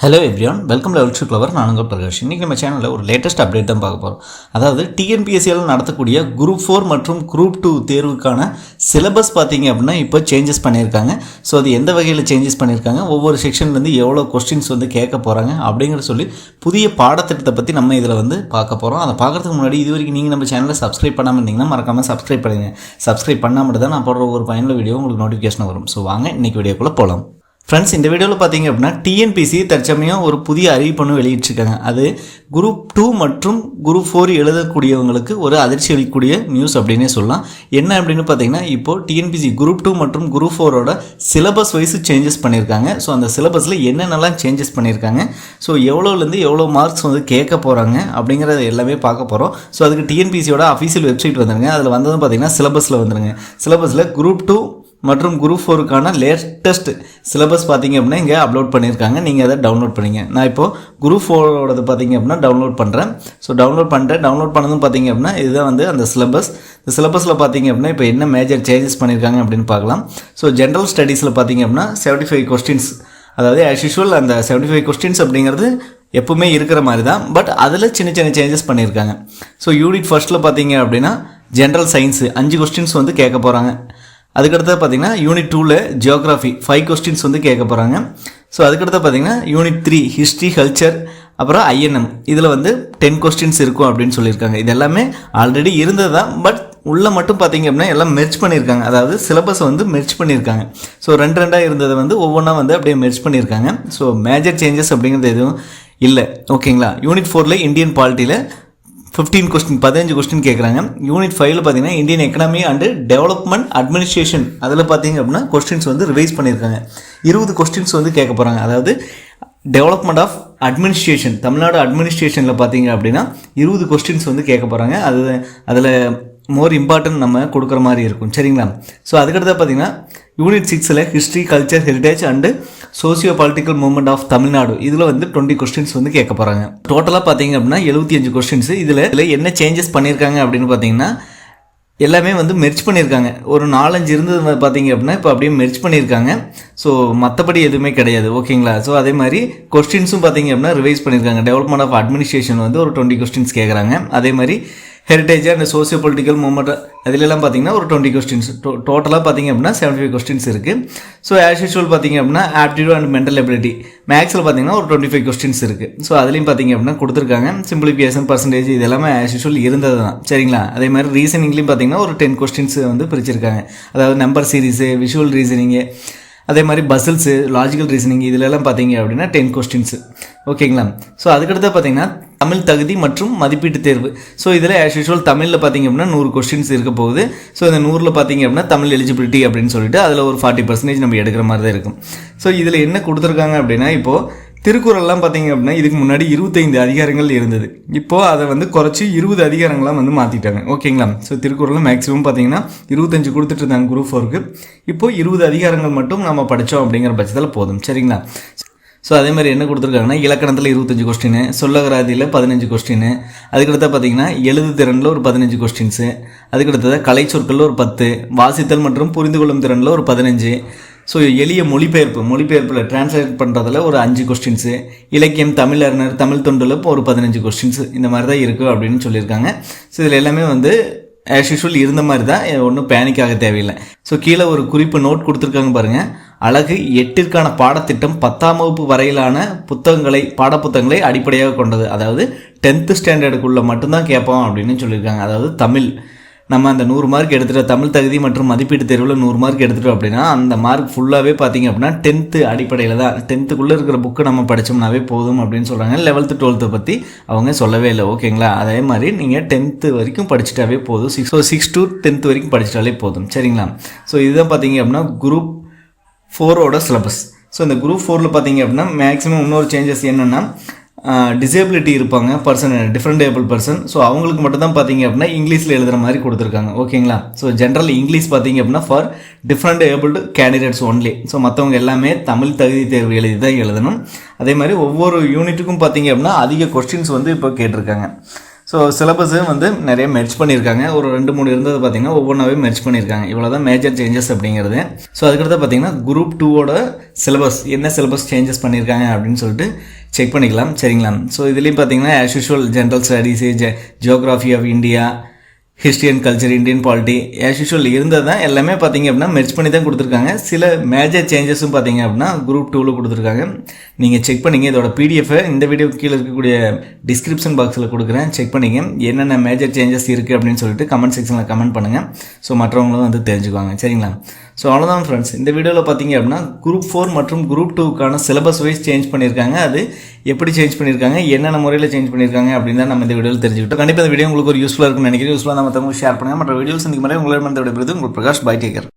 Hello everyone welcome level to clever நான் உங்கள் பிரகாஷ். இன்றைக்கி நம்ம சேனலில் ஒரு லேட்டஸ்ட் அப்டேட் தான் பார்க்க போகிறோம் அதாவது டிஎன்பிஎஸ்சியில் நடத்தக்கூடிய குரூப் ஃபோர் மற்றும் குரூப் டூ தேர்வுக்கான சிலபஸ் பார்த்தீங்க அப்படின்னா இப்போ சேஞ்சஸ் பண்ணியிருக்காங்க. ஸோ அது எந்த வகையில் சேஞ்சஸ் பண்ணியிருக்காங்க? ஒவ்வொரு செக்ஷன்லேருந்து எவ்வளோ கொஸ்டின்ஸ் வந்து கேட்க போகிறாங்க அப்படிங்கிற சொல்லி புதிய பாடத்திட்டத்தை பற்றி நம்ம இதில் வந்து பார்க்க போகிறோம் அதை பார்க்குறதுக்கு முன்னாடி இது வரைக்கும் நீங்கள் நம்ம சேனலை சப்ஸ்கிரைப் பண்ணாமல் இருந்தீங்கன்னா மறக்காமல் சப்ஸ்கிரைப் பண்ணுங்க சப்ஸ்கிரைப் மட்டும் தான் நான் போடுற ஒரு பயனுள்ள வீடியோ உங்களுக்கு நோட்டிஃபிகேஷன் வரும். ஸோ வாங்க இன்றைக்கி வீடியோக்குள்ளே போகலாம் ஃப்ரெண்ட்ஸ் இந்த வீடியோவில் பார்த்தீங்க அப்படின்னா டிஎன்பிசி தற்சமயம் ஒரு புதிய அறிவிப்பொன்று வெளியிட்டிருக்காங்க. அது குரூப் டூ மற்றும் குரூப் ஃபோர் எழுதக்கூடியவங்களுக்கு ஒரு அதிர்ச்சி அளிக்கக்கூடிய நியூஸ் அப்படின்னே சொல்லலாம். என்ன அப்படின்னு பார்த்தீங்கன்னா இப்போது டிஎன்பிசி குரூப் டூ மற்றும் குரூப் ஃபோரோட சிலபஸ் வைஸ் சேஞ்சஸ் பண்ணியிருக்காங்க. ஸோ அந்த சிலபஸில் என்னென்னலாம் சேஞ்சஸ் பண்ணியிருக்காங்க? ஸோ எவ்வளோலேருந்து எவ்வளோ மார்க்ஸ் வந்து கேட்க போகிறாங்க அப்படிங்கிறத எல்லாமே பார்க்க போகிறோம் ஸோ அதுக்கு டிஎன்பிசியோட அஃபீஷியல் வெப்சைட் வந்துருங்க. அதில் வந்ததும் பார்த்தீங்கன்னா சிலபஸில் வந்துருங்க. சிலபஸில் குரூப் டூ மற்றும் குரூப் ஃபோருக்கான லேட்டஸ்ட் சிலபஸ் பார்த்தீங்க அப்படின்னா இங்கே அப்லோட் பண்ணியிருக்காங்க. நீங்கள் அதை டவுன்லோட் பண்ணிங்க. நான் இப்போது குரூப் ஃபோரோடது பார்த்தீங்க அப்படின்னா டவுன்லோட் பண்ணுறேன் ஸோ டவுன்லோட் பண்ணுறேன் டவுன்லோட் பண்ணதும் பார்த்தீங்க அப்படின்னா இதுதான் வந்து அந்த சிலபஸ் இந்த சிலபஸில் பார்த்தீங்க அப்படின்னா இப்போ என்ன மேஜர் சேஞ்சஸ் பண்ணியிருக்காங்க அப்படின்னு பார்க்கலாம். ஸோ ஜென்ரல் ஸ்டடீஸில் பார்த்தீங்க அப்படின்னா செவன்ட்டி ஃபைவ் கொஸ்டின்ஸ் அதாவது ஆஸ் யூஷுவல் அந்த செவன்ட்டி ஃபைவ் கொஸ்டின்ஸ் அப்படிங்கிறது எப்பவுமே இருக்கிற மாதிரி தான் பட் அதில் சின்ன சின்ன சேஞ்சஸ் பண்ணியிருக்காங்க. ஸோ யூனிட் ஃபர்ஸ்ட்டில் பார்த்தீங்க அப்படின்னா ஜென்ரல் சயின்ஸு அஞ்சு கொஸ்டின்ஸ் வந்து கேட்க போகிறாங்க அதுக்கடுத்து பார்த்தீங்கன்னா யூனிட் டூவில் ஜியோகிராஃபி ஃபைவ் கொஸ்டின்ஸ் வந்து கேட்க போகிறாங்க ஸோ அதுக்கடுத்து பார்த்தீங்கன்னா யூனிட் த்ரீ ஹிஸ்ட்ரி கல்ச்சர் அப்புறம் ஐஎன்எம் இதில் வந்து டென் கொஸ்டின்ஸ் இருக்கும் அப்படின்னு சொல்லியிருக்காங்க. இது எல்லாமே ஆல்ரெடி இருந்தது தான் பட் உள்ளே மட்டும் பார்த்தீங்க அப்படின்னா எல்லாம் மெர்ச் பண்ணியிருக்காங்க. அதாவது சிலபஸை வந்து மெர்ச் பண்ணியிருக்காங்க. ஸோ ரெண்டு ரெண்டாக இருந்ததை வந்து ஒவ்வொன்றா வந்து அப்படியே மெர்ச் பண்ணியிருக்காங்க. ஸோ மேஜர் சேஞ்சஸ் அப்படிங்கிறது எதுவும் இல்லை. ஓகேங்களா யூனிட் ஃபோரில் இந்தியன் பாலிட்டியில் ஃபிஃப்டீன் கொஸ்டின் பதினஞ்சு கொஸ்டின் கேட்குறாங்க யூனிட் ஃபைவ்ல பார்த்தீங்கன்னா Indian economy and development administration அதில் பார்த்தீங்க அப்படின்னா கொஸ்டின்ஸ் வந்து ரிவைஸ் பண்ணியிருக்காங்க. இருபது கொஸ்டின்ஸ் வந்து கேட்க போகிறாங்க அதாவது டெவலப்மெண்ட் ஆஃப் அட்மினிஸ்ட்ரேஷன் தமிழ்நாடு அட்மினிஸ்ட்ரேஷனில் பார்த்தீங்க அப்படின்னா இருபது கொஸ்டின்ஸ் வந்து கேட்க போகிறாங்க அது அதில் மோர் இம்பார்ட்டன்ட் நம்ம கொடுக்குற மாதிரி இருக்கும். சரிங்களா? ஸோ அதுக்கடுத்து பார்த்தீங்கன்னா யூனிட் சிக்ஸில் history culture heritage and socio political movement of Tamil Nadu இதில் வந்து டுவெண்ட்டி கொஸ்டின்ஸ் வந்து கேட்க போகிறாங்க டோட்டலாக பார்த்தீங்க அப்படின்னா எழுபத்தி அஞ்சு கொஸ்டின்ஸ் இதில் இதில் என்ன சேஞ்சஸ் பண்ணியிருக்காங்க அப்படின்னு பார்த்தீங்கன்னா எல்லாமே வந்து மெர்ச் பண்ணியிருக்காங்க. ஒரு நாலஞ்சு இருந்தது பார்த்தீங்க அப்படின்னா இப்போ அப்படியே மெர்ச் பண்ணியிருக்காங்க. ஸோ மற்றபடி எதுவுமே கிடையாது. ஓகேங்களா ஸோ அதே மாதிரி கொஸ்டின்ஸும் பார்த்தீங்க அப்படின்னா ரிவைஸ் பண்ணியிருக்காங்க. டெவலப்மெண்ட் ஆஃப் அட்மினிஸ்ட்ரேஷன் வந்து ஒரு டுவெண்ட்டி கொஸ்டின்ஸ் கேட்குறாங்க. அதே மாதிரி heritage and socio political movement அதிலெல்லாம் பார்த்தீங்கன்னா ஒரு டுவெண்ட்டி கொஸ்டின்ஸ் டோட்டலாக பார்த்தீங்க அப்படின்னா செவன்ட்டி ஃபைவ் கொஸ்டின்ஸ் இருக்குது ஸோ ஆஸ் யூஷுவல் பார்த்தீங்க அப்படின்னா ஆப்டிடியூட் அண்ட் மென்டல் எபிலிட்டி மேக்ஸில் பார்த்தீங்கன்னா ஒரு டுவெண்ட்டி ஃபைவ் கொஸ்டின்ஸ் இருக்குது ஸோ அதுலேயும் பார்த்தீங்க அப்படின்னா கொடுத்துருக்காங்க. சிம்பிளிஃபிகேஷன் பர்சன்டேஜ் இது எல்லாமே ஆஸ் யூஷுவல் இருந்தது தான். சரிங்களா? அதே மாதிரி ரீசனிங்லேயும் பார்த்தீங்கன்னா ஒரு டென் கொஸ்டின்ஸ் வந்து பிரிச்சிருக்காங்க. அதாவது நம்பர் சீரிஸு விஷுவல் ரீசனிங்கு அதே மாதிரி பசில்ஸு லாஜிக்கல் ரீசனிங் இதிலெல்லாம் பார்த்தீங்க அப்படின்னா டென் கொஸ்டின்ஸு ஓகேங்களா? ஸோ அதுக்கடுத்து பார்த்தீங்கன்னா தமிழ் தகுதி மற்றும் மதிப்பீட்டு தேர்வு. ஸோ இதில் ஆஸ் யூஷுவல் தமிழில் பார்த்தீங்க அப்படின்னா நூறு கொஸ்டின்ஸ் இருக்க போகுது. ஸோ இந்த நூறில் பார்த்தீங்க அப்படின்னா தமிழ் எலிஜிபிலிட்டி அப்படின்னு சொல்லிட்டு அதில் ஒரு ஃபார்ட்டி பர்சன்டேஜ் நம்ம எடுக்கிற மாதிரி தான் இருக்கும். ஸோ இதில் என்ன கொடுத்துருக்காங்க அப்படின்னா இப்போது திருக்குறள்லாம் பார்த்தீங்க அப்படின்னா இதுக்கு முன்னாடி இருபத்தைந்து அதிகாரங்கள் இருந்தது. இப்போது அதை வந்து குறைச்சி இருபது அதிகாரங்களாம் வந்து மாற்றிட்டாங்க ஓகேங்களா ஸோ திருக்குறளில் மேக்ஸிமம் பார்த்தீங்கன்னா இருபத்தஞ்சு கொடுத்துட்டு இருந்தாங்க குரூப் ஃபோருக்கு இப்போது இருபது அதிகாரங்கள் மட்டும் நம்ம படித்தோம் அப்படிங்கிற பட்சத்தில் போதும். சரிங்களா? ஸோ அதே மாதிரி என்ன கொடுத்துருக்காங்கன்னா இலக்கணத்தில் இருபத்தஞ்சு கொஸ்டின் சொல்லகராதியில் பதினஞ்சு கொஸ்டின் அதுக்கடுத்த பார்த்தீங்கன்னா எழுது திறனில் ஒரு பதினஞ்சு கொஸ்டின்ஸு அதுக்கடுத்தது கலை சொற்களில் ஒரு பத்து வாசித்தல் மற்றும் புரிந்து கொள்ளும் திறனில் ஒரு பதினஞ்சு. ஸோ எளிய மொழிபெயர்ப்பு மொழிபெயர்ப்பில் டிரான்ஸ்லேட் பண்ணுறதுல ஒரு அஞ்சு கொஸ்டின்ஸு இலக்கியம் தமிழ் அறிஞர் தமிழ் தொண்டில் இப்போ ஒரு பதினஞ்சு கொஸ்டின்ஸ் இந்த மாதிரி தான் இருக்குது அப்படின்னு சொல்லியிருக்காங்க. ஸோ இதில் எல்லாமே வந்து ஆஸ் யூஷுவல் இருந்த மாதிரி தான் ஒன்றும் பேனிக் ஆக தேவையில்லை. ஸோ கீழே ஒரு குறிப்பு நோட் கொடுத்துருக்காங்க பாருங்கள் அழகு எட்டிற்கான பாடத்திட்டம் பத்தாம் வகுப்பு வரையிலான புத்தகங்களை பாடப்புத்தகங்களை அடிப்படையாக கொண்டது. அதாவது டென்த்து ஸ்டாண்டர்டுக்குள்ளே மட்டும்தான் கேட்போம் அப்படின்னு சொல்லியிருக்காங்க. அதாவது தமிழ். நம்ம அந்த நூறு மார்க் எடுத்துகிட்டு தமிழ் தகுதி மற்றும் மதிப்பீட்டு தேர்வில் நூறு மார்க் எடுத்துகிட்டோம் அப்படின்னா அந்த மார்க் ஃபுல்லாகவே பார்த்தீங்க அப்படின்னா டென்த்து அடிப்படையில் தான். டென்த்துக்குள்ளே இருக்கிற புக்கு நம்ம படித்தோம்னாவே போதும் அப்படின்னு சொல்கிறாங்க லெவல்த்து டுவெல்த்தை பற்றி அவங்க சொல்லவே இல்லை. ஓகேங்களா அதே மாதிரி நீங்கள் டென்த்து வரைக்கும் படிச்சிட்டாவே போதும். Six so six to tenth வரைக்கும் படிச்சிட்டாலே போதும். சரிங்களா? ஸோ இதுதான் பார்த்தீங்க அப்படின்னா குரூப் ஃபோரோட சிலபஸ் ஸோ இந்த குரூப் ஃபோரில் பார்த்தீங்க அப்படின்னா மேக்ஸிமம் இன்னொரு சேஞ்சஸ் என்னென்னா டிசேபிலிட்டி இருப்பாங்க person different able person so அவங்களுக்கு மட்டும் தான் பார்த்தீங்க அப்படின்னா இங்கிலீஷில் எழுதுகிற மாதிரி கொடுத்துருக்காங்க. ஓகேங்களா ஸோ ஜென்ரல் இங்கிலீஷ் பார்த்தீங்க அப்படின்னா for different abled candidates only so மற்றவங்க எல்லாமே தமிழ் தகுதி தேர்வு எழுதி தான் எழுதணும். அதே மாதிரி ஒவ்வொரு யூனிட்டுக்கும் பார்த்தீங்க அப்படின்னா அதிக கொஸ்டின்ஸ் வந்து இப்போ கேட்டிருக்காங்க. ஸோ சிலபஸும் வந்து நிறைய மெர்ச் பண்ணியிருக்காங்க. ஒரு ரெண்டு மூணு இருந்தது பார்த்தீங்கன்னா ஒவ்வொன்றாவே மெர்ச் பண்ணியிருக்காங்க. இவ்வளோ தான் மேஜர் சேஞ்சஸ் அப்படிங்கிறது. ஸோ அதுக்கடுத்து பார்த்தீங்கன்னா குரூப் டூவோட சிலபஸ் என்ன சிலபஸ் சேஞ்சஸ் பண்ணியிருக்காங்க அப்படின்னு சொல்லிட்டு செக் பண்ணிக்கலாம். சரிங்களா? ஸோ இதுலேயும் பார்த்தீங்கன்னா as usual general studies J geography of India history and culture Indian polity as usual இருந்தது தான் எல்லாமே பார்த்தீங்க அப்படின்னா மெர்ச் பண்ணி தான் கொடுத்துருக்காங்க. சில மேஜர் சேஞ்சஸும் பார்த்தீங்க அப்படின்னா குரூப் டூவில் கொடுத்துருக்காங்க. நீங்கள் செக் பண்ணிங்க. இதோட பிடிஎஃபை இந்த வீடியோ கீழே இருக்கக்கூடிய டிஸ்கிரிப்ஷன் பாக்ஸில் கொடுக்குறேன். செக் பண்ணிங்க. என்னென்ன மேஜர் சேஞ்சஸ் இருக்குது அப்படின்னு சொல்லிட்டு கமெண்ட் செக்ஷனில் கமெண்ட் பண்ணுங்கள் ஸோ மற்றவங்களும் வந்து தெரிஞ்சுக்குவாங்க. சரிங்களா? ஸோ அவ்வளோதான் ஃப்ரெண்ட்ஸ் இந்த வீடியோவில் பார்த்தீங்க அப்படின்னா குரூப் ஃபோர் மற்றும் குரூப் டூக்கான சிலபஸ் வைஸ் சேஞ்ச் பண்ணியிருக்காங்க. அது எப்படி சேஞ்ச் பண்ணியிருக்காங்க? என்னென்ன முறையில் சேஞ்ச் பண்ணியிருக்காங்க? அப்படின்னு தான் நம்ம இந்த வீடியோவில் தெரிஞ்சுக்கிட்டோம். கண்டிப்பாக இந்த வீடியோ உங்களுக்கு ஒரு யூஸ்ஃபுல்லாக இருக்கும்னு நினைக்கிறேன். யூஸ்ஃபுல்லாக நம்ம ஷேர் பண்ணுங்கள் மற்ற வீடியோஸ் இந்த மாதிரி உங்களிடம் விடைபெறுது உங்கள் பிரகாஷ் பாய் டேக்கர்